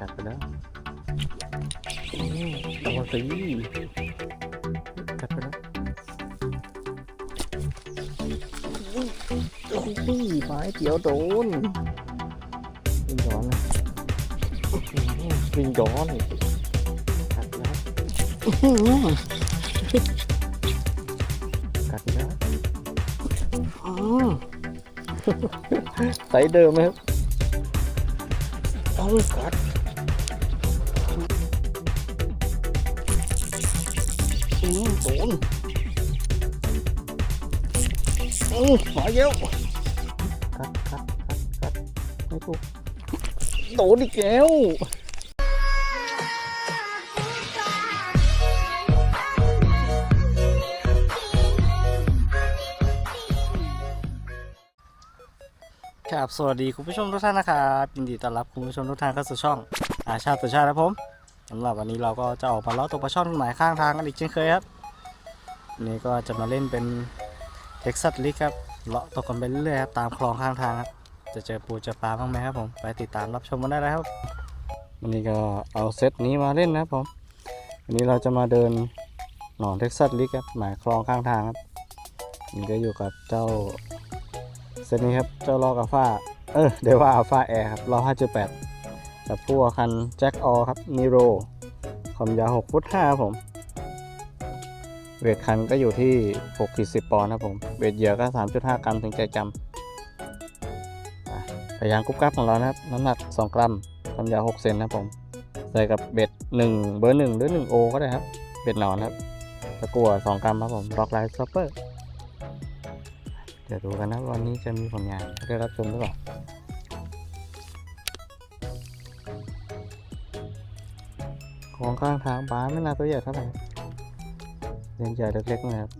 กัดไปแล้วอืมระวังสิกัดไปแล้วโอ้โหไม้เกี่ยวโดนวิ่งย้อนนะอื้อหือวิ่งย้อนกัดแล้วอื้อหือกัดอีกแล้วอืมไซส์เดิมไหมครับ เอากัดอืมโดนอืมมาเยอะกัดกัดกัดกัดไม่ถูกโดนอีกแล้ว ครับสวัสดีคุณผู้ชมทุกท่านนะครับยินดีต้อนรับคุณผู้ชมทุกท่านเข้าสู่ช่องอาชาติตัวชาติครับผมสำหรับวันนี้เราก็จะออกมาเลาะตัวปลาช่อนหมายข้างทางกันอีกเช่นเคยครับวันนี้ก็จะมาเล่นเป็นเท็กซัสลิกครับเลาะตกกันไปเรื่อยๆครับตามคลองข้างทางครับจะเจอปูเจอปลาบ้างไหมครับผมไปติดตามรับชมกันได้เลยครับวันนี้ก็เอาเซตนี้มาเล่นนะครับผมวันนี้เราจะมาเดินหนองเท็กซัสลิกครับหมายคลองข้างทางครับนี่ก็อยู่กับเจ้า เซตนี้ครับ เจ้าลอกอัลฟาเออเดว่าอัลฟาแอร์ครับล้อ5.8จับคู่กับคันแจ็คออครับนีโรความยาว6ฟุต5ครับผม เวทคันก็อยู่ที่6ขีด10ปอนด์ครับผม เวทเหยื่อก็ 3.5 กรัมถึงใจจำอะพยางกุ๊บกับของเรานะครับ น้ำหนัก 2 กรัมความยาว 6 เซนนะครับผม ใส่กับเบ็ด 1 เบอร์ 1 หรือ 1 โอก็ได้ครับ เบ็ดหนอนครับ ตะกั่ว2 กรัมครับผมร็อกไลท์ซัปเปอร์ เดี๋ยวดูกันนะวันนี้จะมีผลงานได้รับชมหรือเปล่าของข้างทางบ้านไม่น่าตัวใหญ่เท่าไหร่เล่นใหญ่เล็กๆนะครับ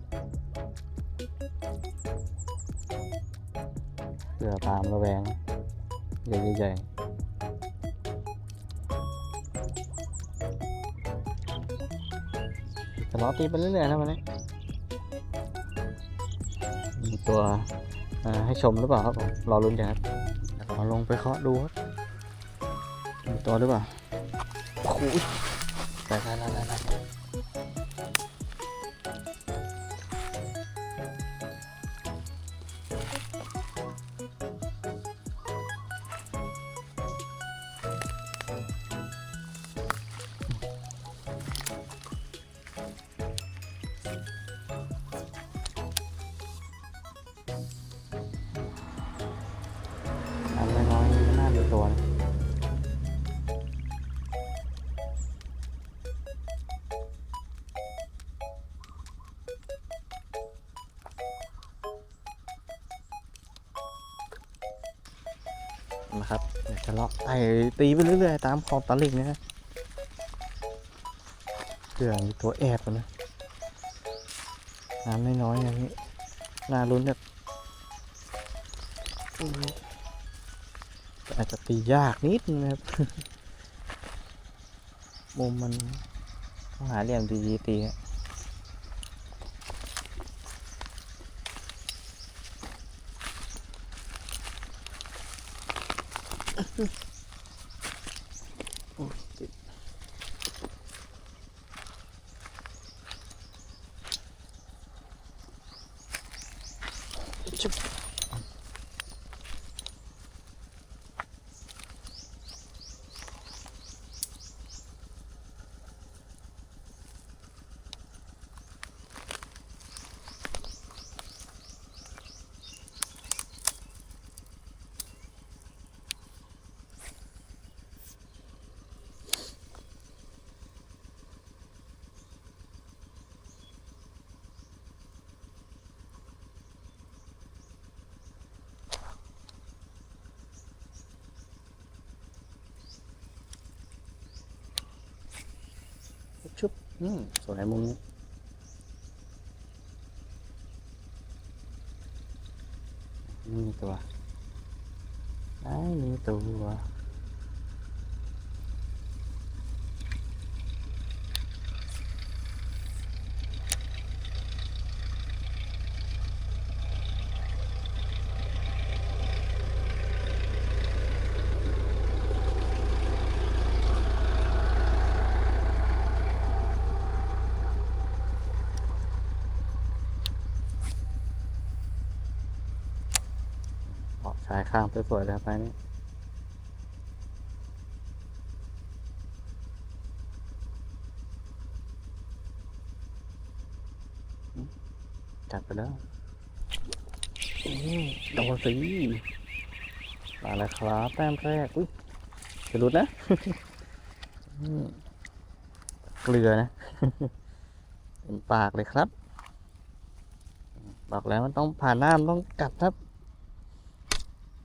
เพื่อตามระแวงใหญ่ๆจะล้อตีไปเรื่อยๆนะวันนี้ ตัวอ่าให้ชมหรือเปล่าครับผมรอลุ้นกันครับเอาลงไปเคาะดูครับมีตัวหรือเปล่าโอ้โหได้ได้ จะเลาะไต่ตีไปเรื่อยๆตามขอบตะลิ่งนะฮะเผื่อมีตัวแอบอยู่นะน้ำน้อยๆอย่างนี้น่าลุ้นแบบอาจจะตียากนิดนะครับมุมมันต้องหาเหลี่ยมดีๆตีฮะ โอ้ยติดชุบ ชุบ อืมสวยมุมนี้นี่มีตัวไอ้มีตัว สายข้างสวยๆเลยครับไปนี่จัดไปแล้วอืมโดนสิมาแล้วครับแต้มแรกอุ้ยจะหลุดนะเกลือนะเต็มปากเลยครับ บอกแล้วมันต้องผ่านน้ำต้องกัดครับ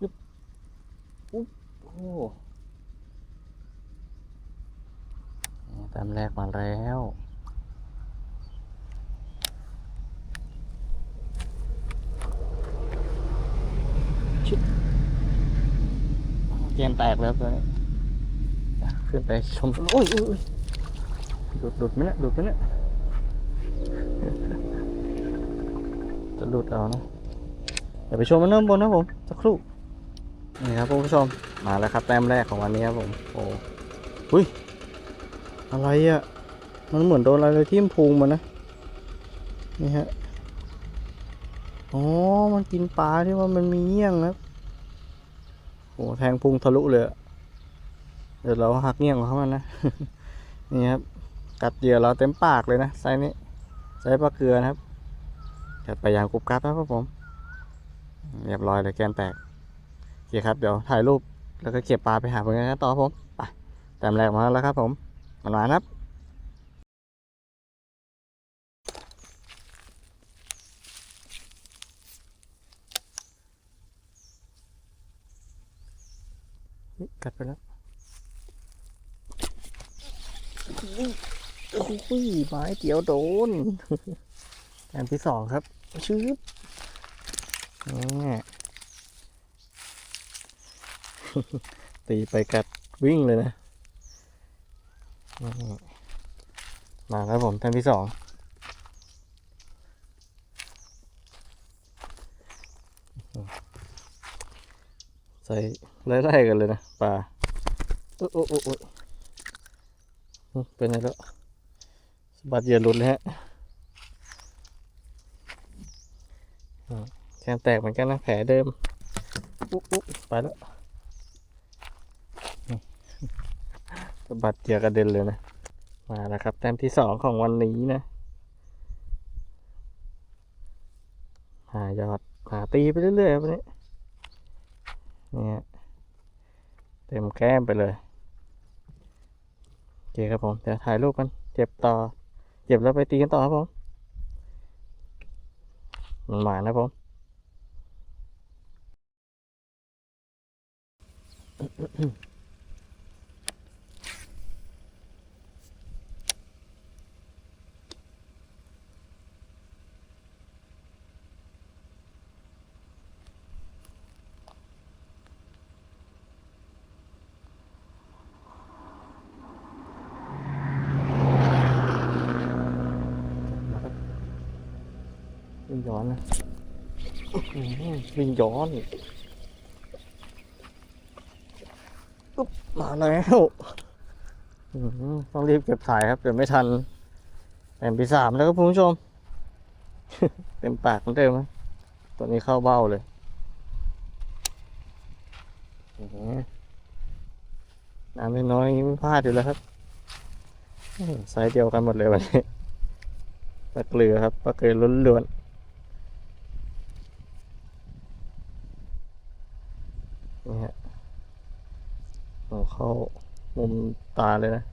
ยุบ ต้มแรกมาแล้วชิดเกมแตกแล้วตัวนี้อะขึ้นไปชมโอ้ยโอ้ยโอ้ยหลุดหลุดไหมเนี่ยหลุดไหมเนี่ยจะหลุดเอานะเดี๋ยวไปชมมันเริ่มบนนะผม สักครู่ นี่ครับคุณผู้ชมมาแล้วครับแต้มแรกของวันนี้ครับผมโอ้หุ้ยอะไรอะ่ะมันเหมือนโดนอะไรทิ่มพุงมันนะนี่ฮะอ๋อมันกินปลาที่ว่ามันมีเงี้ยงครับโอ้แทงพุงทะลุเลยเดี๋ยวเราหักเงี้ยงของเขามันนะนี่ครับกัดเหยื่อเราเต็มปากเลยนะไซนี้ไซปลาเกลือนะครับจัดไปอย่างกรุบกรับนะครับผมเรียบร้อยเลยแกนแตก เคครับ เดี๋ยวถ่ายรูปแล้วก็เก็บปลาไปหาผลงานกันต่อผมไปแต้มแรกมาแล้วครับผมมันมานะครับกัดไปแล้วโอ้ยไม้เดียวโดนแต้มที่สองครับชืบนี่ ตีไปกัดวิ่งเลยนะ มาครับผมแต้มที่สองใส่ไล่ๆกันเลยนะปลาโอ้โอ้โอ้เป็นไงแล้วสบัดเยื่อหลุดเลยฮะแขนแตกเหมือนกันนะแผลเดิม อุ๊บอุ๊บไปแล้วะบัดเหยื่อกระเด็นเลยนะ มาแล้วครับ แต้มที่สองของวันนี้นะหายอดหาตีไปเรื่อยๆครับวันนี้เนี่ยเต็มแก้มไปเลยโอเคครับผม เดี๋ยวถ่ายรูปกัน เจ็บต่อ เจ็บแล้วไปตีกันต่อครับผม มันหมานะผมวิ่งย้อนนะอื้อหือ วิ่งย้อนอุ๊บมาแล้วอื้อหือต้องรีบเก็บถ่ายครับเดี๋ยวไม่ทันแผ่นที่สามแล้วครับคุณผู้ชม เต็มปากเหมือนเดิมนะตัวนี้เข้าเบ้าเลยอื้อหือน้ำน้อยๆอย่างนี้ไม่พลาดอยู่แล้วครับอื้อไซส์เดียวกันหมดเลยวันนี้ปลาเกลือครับปลาเกลือล้วนๆ นี่ฮะโอ้เข้ามุมตาเลยนะ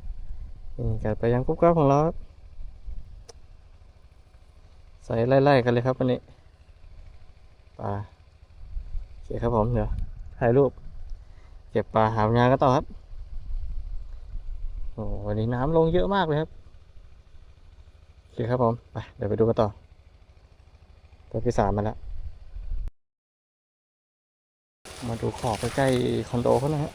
นี่กัดไปยังกุ๊บกับของเราครับใส่ไล่ๆกันเลยครับวันนี้ปลาโอเคครับผมเดี๋ยวถ่ายรูป เก็บปลาหางานกันต่อครับโอ้วันนี้น้ำลงเยอะมากเลยครับโอเคครับผมไปเดี๋ยวไปดูกันต่อตัวที่สามมาแล้ว มาดูขอบใกล้ๆคอนโดเขานะฮะ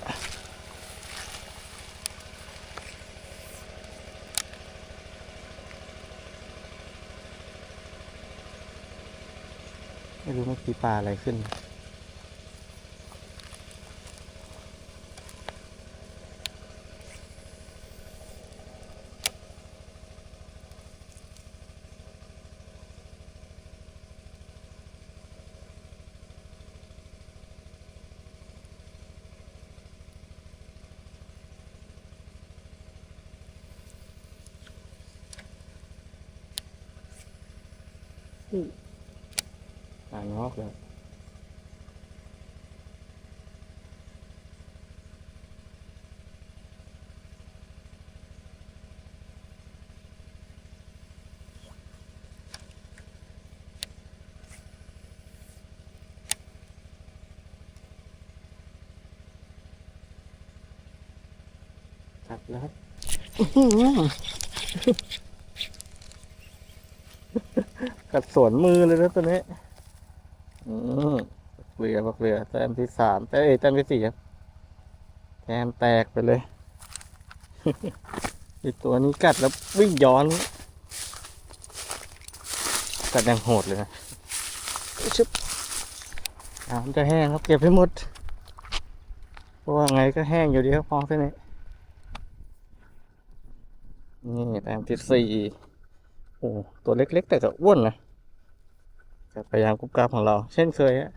ไม่รู้มันกี่ปลาอะไรขึ้น จับแล้วครับอื้อหือกัดสวนมือเลยนะตัวนี้อืมเกลือบักเกลือแต้มที่สามแต่เอ้ยแต้มที่สี่ครับแต้มแตกไปเลยไอตัวนี้กัดแล้ววิ่งย้อน กัดอย่างโหดเลยนะชึบน้ำจะแห้งครับเก็บให้หมดเพราะว่าไงก็แห้งอยู่ดีครับฟองเส้นนี้ นี่แต้มที่สี่โอ้ตัวเล็กๆ แต่ก็อ้วนนะกับพยายามกุบกราบของเรา เช่นเคยฮะ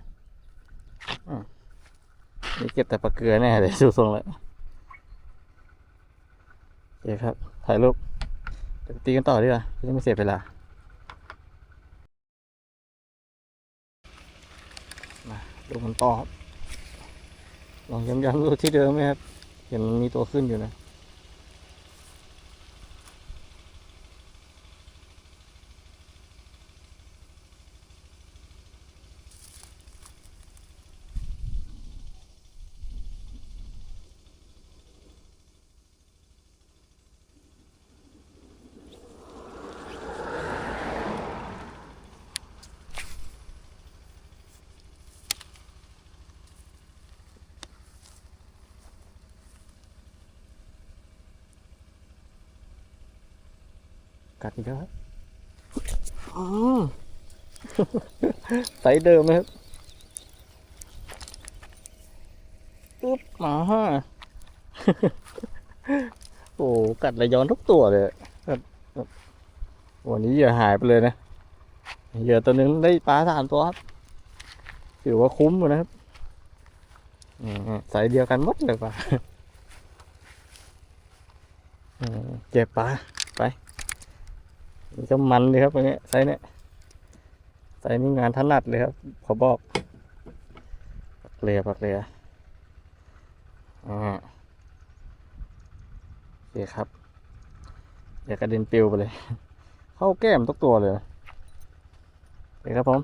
นี่เก็บแต่ปลาเกลือแน่เลยดูทรงแล้วโอเคครับ ถ่ายรูปตีกันต่อดีกว่าจะไม่เสียเวลามาดูมันต่อลองย้ำๆดูที่เดิมไหมครับ เห็นมันมีตัวขึ้นอยู่นะ กัดอีกแล้วครับอืม ไซส์เดิมไหมครับปุ๊บมาฮะโอ้กัดระย้อนทุกตัวเลยครับครับวันนี้เหยื่อหายไปเลยนะเหยื่อตัวหนึงได้ปลาสามตัวครับถือว่าคุ้มอยู่นะครับอืมไซส์เดียวกันหมดเลยปลาอืมเจ็บปลาไปนี่ก็มันเลยครับอันนี้ไซส์เนี้ย ไซส์นี้งานถนัดเลยครับขอบอกปักเรือปักเรืออ่าโอเคครับอย่ากระเด็นปิวไปเลย เข้าแก้มทุกตัวเลยโอเคครับผม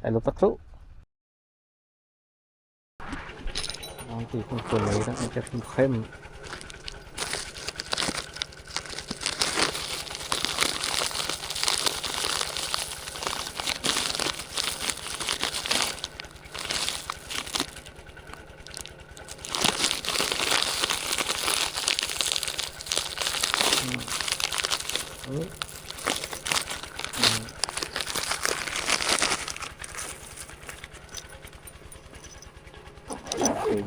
ถ่ายรูปสักครู่ลองสีคนๆเลยนะมันจะเข้มๆ เฮ้ยอืม สี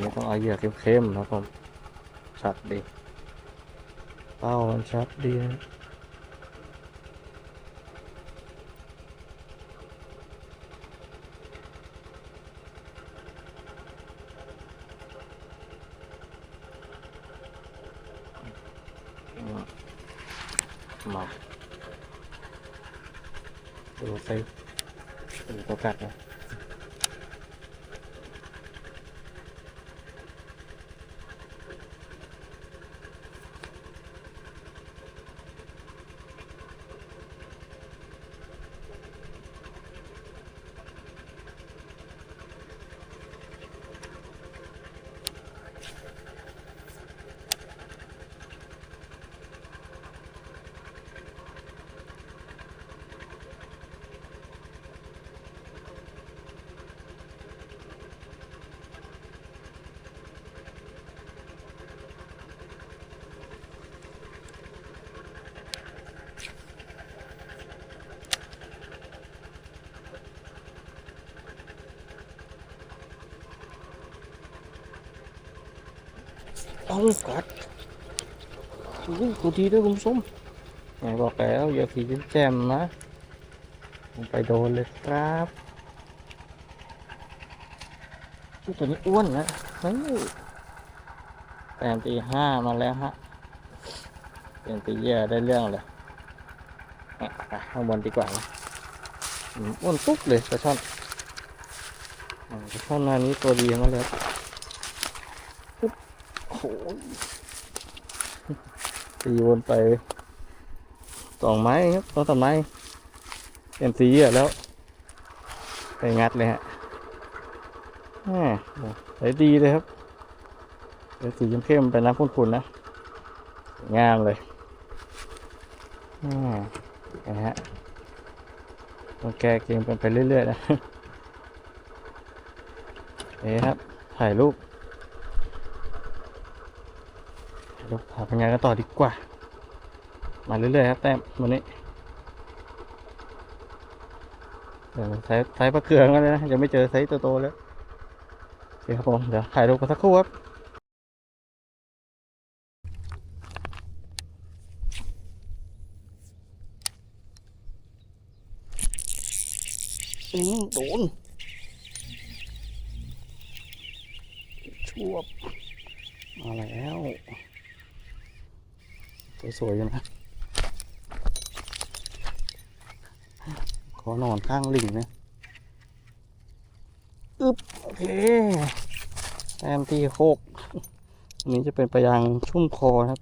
นี้ต้องเอาเหยื่อเข้มๆนะครับผม ชัดดี เป้ามันชัดดีนะอืมมาดูสิดูตัวกัดนะ ต้องกัดอุ้ยตัวดีด้วยคุณผู้มไหนบอกแล้วอย่าขี่แจมนะลงไปโดนเลยครับตัวนี้อ้วนนะเฮ้ยแต้มตีห้ามาแล้วฮะเป็นตีเย่ได้เรื่องเลยข้างบนดีกว่านะอ้วนตุ๊กเลยปลาช่อนอ่าปลาช่อนหน้านี้ตัวดีทั้งนั้นเลย โอ้โหตีวนไปสองไม้ครับสองสามไม้เป็นสีอะแล้ว ไปงัดเลยฮะแหมใสดีเลยครับเป็นสีเข้มๆเป็นน้ำขุ่นๆนะงามเลยอ่านะฮะต้องแก้เกมกันไปเรื่อยๆนะเอ๊ครับ ถ่ายรูป ถ่ายรูปหาพงานกันต่อดีกว่า มาเรื่อยๆครับแต้มวันนี้เดี๋ยวไซส์ไซส์ปลาเกลือกันเลยนะยังไม่เจอไซส์โตๆเลยโอเคครับผมเดี๋ยวถ่ายรูปกันสักครู่ครับอืมโดนชวบมาแล้ว สวยๆอยู่นะ ขอนอนข้างลิงนะอึบโอเคแต้มที่หกอันนี้จะเป็นไปยังชุ่มคอครับ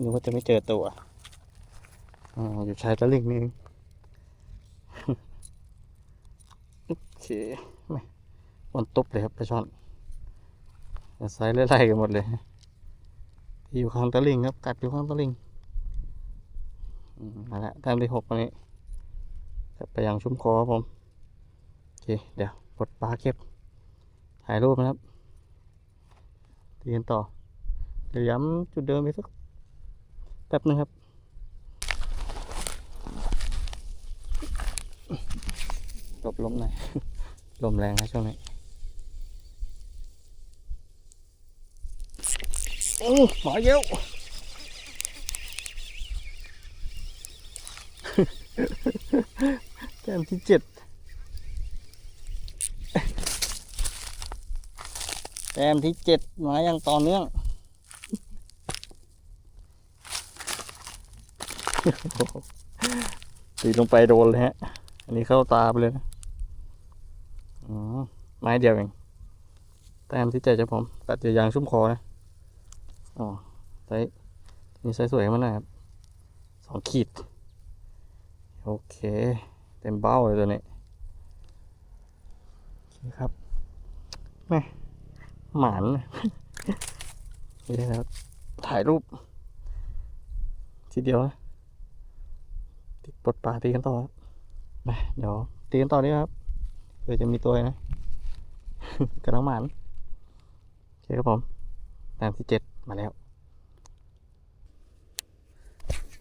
นึกว่าจะไม่เจอตัวออยู่ชายตะลิงนี่เองโอเคไม่มันตบเลยครับปลาช่อน ไซส์ไล่ๆกันหมดเลยที่อยู่ข้างตะลิงครับ กัดอยู่ข้างตะลิงอืมมาละแต้มที่หกวันนี้ไปยังชุ่มคอครับผม โอเค เดี๋ยวปลดปลาเก็บ ถ่ายรูปนะครับตีกันต่อ เดี๋ยวย้ำจุดเดิมไปสักแป๊บนึงครับหลบลมหน่อย ลมแรงนะช่วงนี้ โอ้หมาเยี่ยวแก้มที่เจ็ดแต้มที่เจ็ดมาอย่างต่อเนื่องตีลงไปโดนเลยฮะ อันนี้เข้าตาไปเลยนะอ๋อไม้เดียวเองแต้มที่เจ็ดจะผม ตัดจะยางชุ่มคอนะ อ๋อไซส์นี่ไซส์สวยมากนะครับสองขีด โอเค เต็มเบ้าเลยตัวนี้โอเคครับแม่หมานนะนี่ครับ ถ่ายรูป ทีเดียวนะติดปลดปลาตีกันต่อครับไปเดี๋ยวตีกันต่อนี้ครับเผื่อจะมีตัวนะกระน้องหมันโอเคครับผมแต้มที่เจ็ด มาแล้ว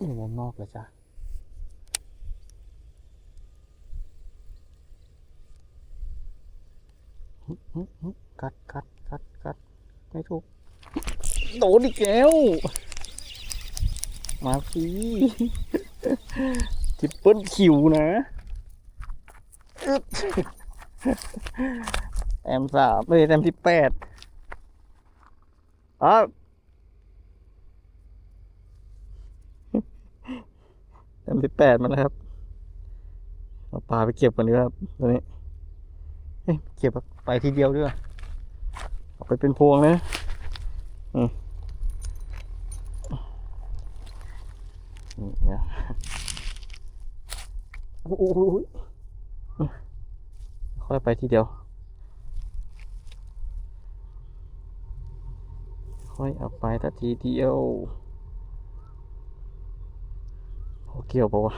อยู่วงนอกเลยจ้ะหึหึหึกัดกัดกัดกัดไม่ถูก โดนอีกแล้ว มาสิทิปเปิลคิวนะแต้มสามไม่ใช่แต้มที่แปดอ๋อ แต้มที่แปดมาแล้วครับเอาปลาไปเก็บกันดีกว่าครับตัวนี้เอ้ยเก็บไปทีเดียวด้วยเอาไปเป็นพวงเลยนะอืมนี่นะโอ้โหค่อยไปทีเดียว ค่อยเอาไปแต่ทีเดียว เกี่ยวปะวะ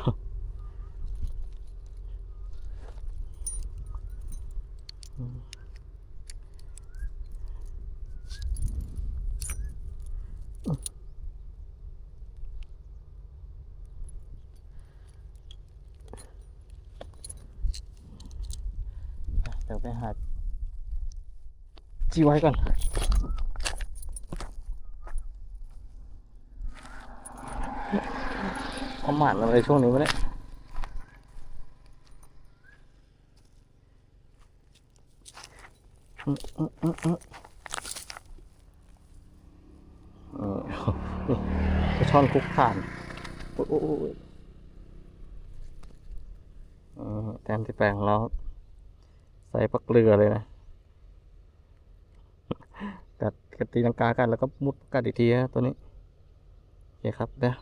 เดี๋ยวไปหาจีไว้ก่อน เอาห มานอะไรช่วงนี้วะเนี่ยอือนี่กระช่อนคุกข่านโอ้ยโอ้ยโอ้ยอืมแต้มที่แปลงเราใส่ปักเกลือเลยนะกัดกัดตีลังกากันแล้วก็มุดกัดอีกทีฮะตัวนี้ โอเคครับเดี๋ยว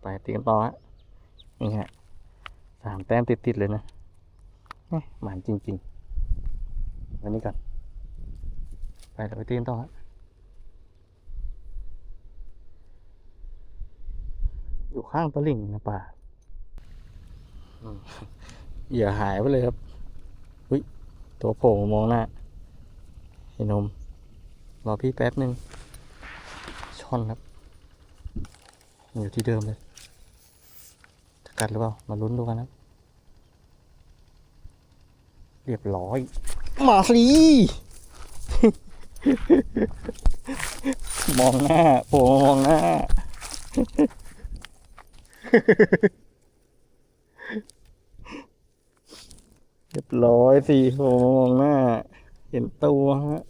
ไปตีกันต่อฮะ นี่ฮะสามแต้มติด ๆ เลยนะเอ๊ะหมันจริงๆวันนี้ก่อน ไปเดี๋ยวไปตีนต่อฮะอยู่ข้างตลิ่งนะป่าอืมเหยื่อหายไปเลยครับอุ้ยตัวโผล่มองหน้าไอ้นม รอพี่แป๊บหนึ่งช่อนครับ อยู่ที่เดิมเลย กัดหรือเปล่า มาลุ้นดูกันนะ เรียบร้อย มาสิมองหน้าโผล่มามองหน้า เรียบร้อยสิโผล่มามองหน้า เห็นตัวฮะ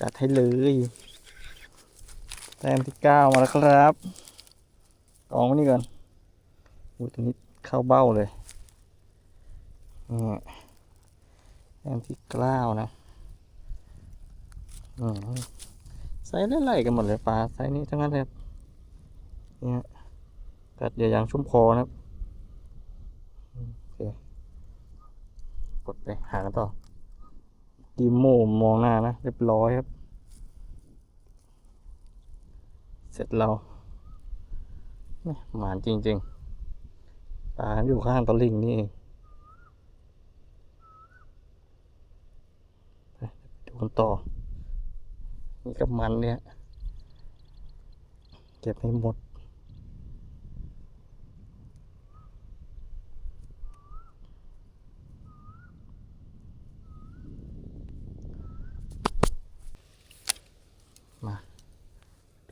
จัดให้เลยแต้มที่เก้ามาแล้วครับกองไว้นี่ก่อน อุ้ยตัวนี้เข้าเบ้าเลยนี่แต้มที่เก้าวนะอืมไซส์ไล่ๆกันหมดเลยปลาไซส์นี้ทั้งนั้นเลยครับเนี่ยกัดอย่ายังชุ่มคอนะครับโอเคกดไปหากันต่อดีโมมองหน้านะ เรียบร้อยครับ เสร็จเราแม่หมานจริง ๆ ปลาอยู่ข้างตะลิ่งนี่ดูกันต่อ นี่กับมันเนี่ย เก็บให้หมด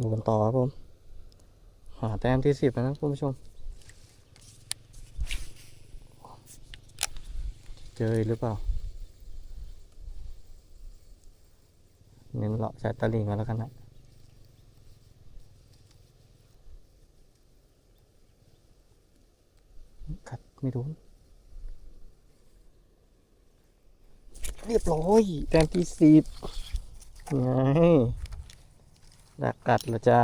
ดูกันต่อครับผม หาแต้มที่สิบนะคุณผู้ชม เจอหรือเปล่าเน้นเลาะชายตะลิงมาแล้วกันนะกัดไม่โดนเรียบร้อยแต้มที่สิบไงดักกัดเหรอจ๊ะ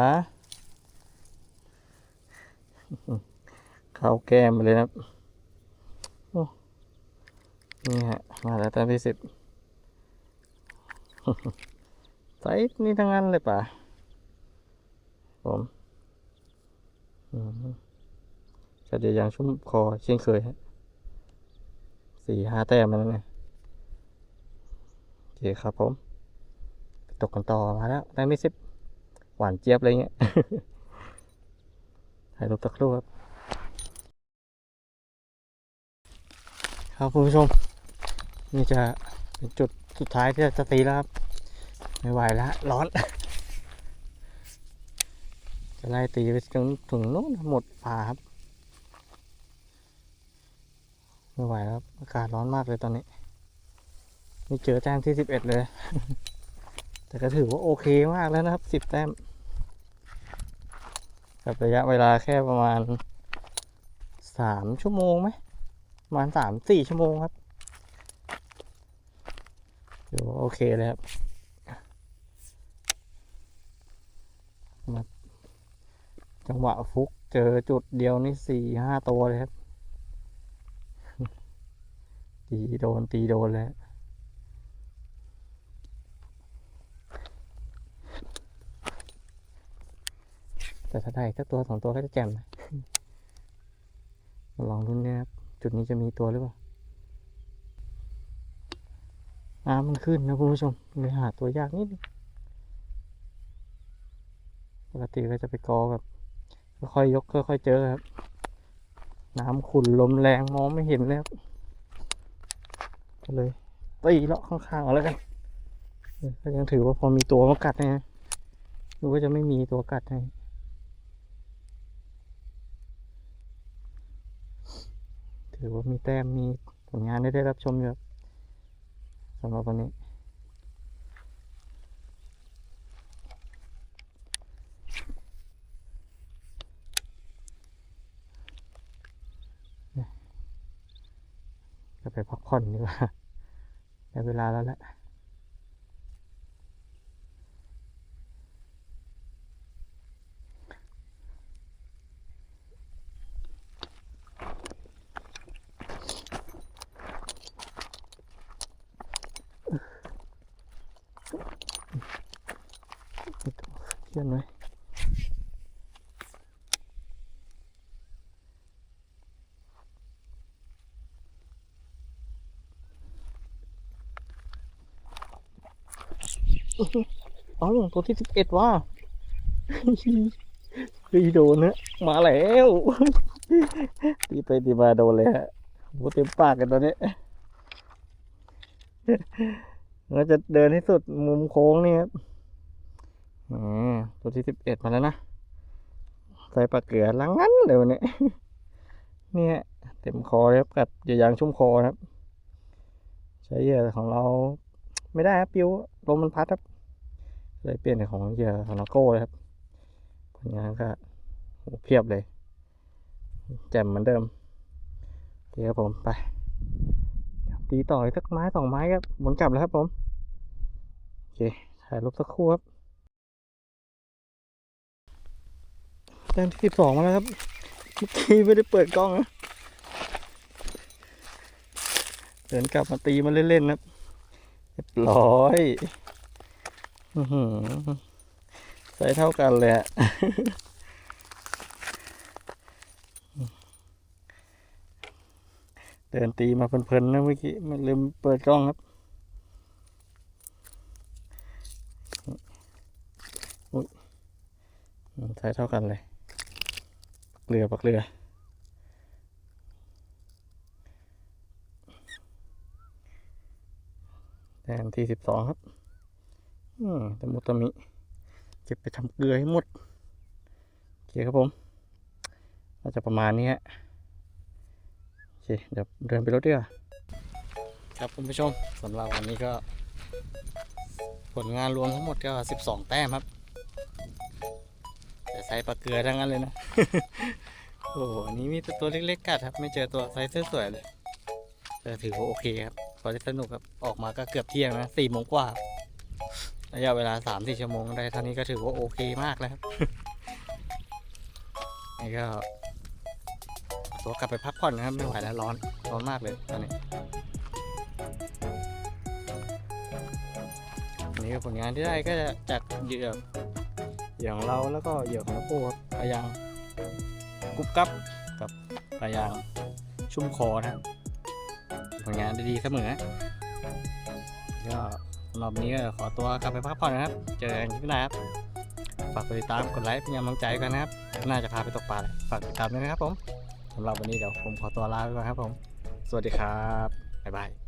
เข้าแก้มเลยนะ นี่ฮะ มาแล้วแต้มที่สิบไซส์นี่ทั้งนั้นเลยป่ะผมอืมจะเดียวยังชุ่มคอเช่นเคยฮะสี่ห้าแต้มมาแล้วเนี่ยโอเคครับผม ตกกันต่อมาแล้วแต้มที่สิบหวานเจี๊ยบอะไรเงี้ยถ่ายรูปตะครู่ครับ ครับคุณผู้ชม นี่จะเป็นจุดสุดท้ายที่จะตีแล้วครับไม่ไหวแล้วร้อน จะไล่ตีไปถึงถึงโน้นหมดป่าครับไม่ไหวแล้วอากาศร้อนมากเลยตอนนี้นี่เจอแต้มที่สิบเอ็ดเลย แต่ก็ถือว่าโอเคมากแล้วนะครับสิบแต้มกับระยะเวลาแค่ประมาณสามชั่วโมงไหมประมาณสามสี่ชั่วโมงครับ อว่าโอเคเลยครับมาจังหวะฟุกเจอจุดเดียวนี่สี่ห้าตัวเลยครับ ตีโดนตีโดนเลยแต่ถ้าได้สักตัวสองตัวก็จะแจ่มมาลองรุ่นนี้ครับ จุดนี้จะมีตัวหรือเปล่า น้ำมันขึ้นนะคุณผู้ชมเลยหาตัวยากนิดปกติก็จะไปกอแบบค่อยยกค่อยๆเจอครับ น้ำขุ่นลมแรงมองไม่เห็นแล้วก็เลยตีเลาะข้างๆเอาแล้วกันก็ยังถือว่าพอมีตัวมากัดนะฮะหรือว่าจะไม่มีตัวกัดให้ถือว่ามีแต้มมีผลงานได้ได้รับชมอยู่ สำหรับวันนี้ ก็ไปพักผ่อนดีกว่าได้เวลาแล้วแหละ ตัวที่สิบเอ็ดว่ะเฮ้ยโดนนะมาแล้วตีไปตีมาโดนเลยฮะโหเต็มปากกันตอนนี้เราจะเดินให้สุดมุมโค้งนี่ครับอืมตัวที่สิบเอ็ดมาแล้วนะ ใส่ปลาเกลือลังงั้นเลยวนี้เนี่ย เต็มคอเลยครับ กัดเหยื่อยางชุ่มคอครับ ใช้เหยื่อของเรา ไม่ได้ครับ ปิวลมมันพัดครับ เลยเปลี่ยนของเหยื่อของนาโก้เลยครับผลงานก็เพียบเลย แจ่มเหมือนเดิมโอเคครับผมไปตีต่ออีกสักไม้สองไม้ครับหมุนกลับแล้วครับผมโอเคถ่ายรูปสักครู่ครับแต้มที่สิบสองมาแล้วครับเมื่อกี้ไม่ได้เปิดกล้องนะเดินกลับมาตีมาเล่นๆนะครับเรียบร้อย ใส่เท่ากันเลยอะเดินตีมาเพลินๆนะเมื่อกี้ไม่ลืมเปิดกล้องครับอุ๊ยใส่เท่ากันเลยเรือปักเรือแทนที่สิบสองครับ ตะมุตะมิ เก็บไปทำเกลือให้หมดโอเคครับผมน่าจะประมาณนี้ฮะโอเคเดี๋ยวเดินไปรถดีกว่าครับคุณผู้ชมสำหรับวันนี้ก็ ผลงานรวมทั้งหมดก็สิบสองแต้มครับ แต่ใส่ปลาเกลือทั้งนั้นเลยนะ โอ้โหอันนี้มีแต่ตัวเล็กๆกัดครับ ไม่เจอตัวไซส์สวยๆเลยแต่ถือว่าโอเคครับพอได้สนุกครับ ออกมาก็เกือบเที่ยงนะสี่โมงกว่า ระยะเวลาสามสี่ชั่วโมงได้เท่านี้ก็ถือว่าโอเคมากแล้วครับนี่ก็ตัวกลับไปพักผ่อนนะครับไม่ไหวแล้วร้อนร้อนมากเลยตอนนี้อันนี้ก็ผลงานที่ได้ก็จะจากเหยื่อเหยื่อของเราแล้วก็เหยื่อของโป้ครับปลายางกุ๊บกับกับปลายางชุ่มคอนะครับผลงานดีๆเสมอก็ รอบนี้ขอตัวกลับไปพักผ่อนนะครับ เจอกันคลิปหน้าครับ ฝากกดติดตาม กดไลค์เป็นกำลังใจกันนะครับ น่าจะพาไปตกปลาเลยฝากติดตามด้วยนะครับผมสำหรับวันนี้เดี๋ยวผมขอตัวลาไปก่อนครับผม สวัสดีครับ บ๊ายบาย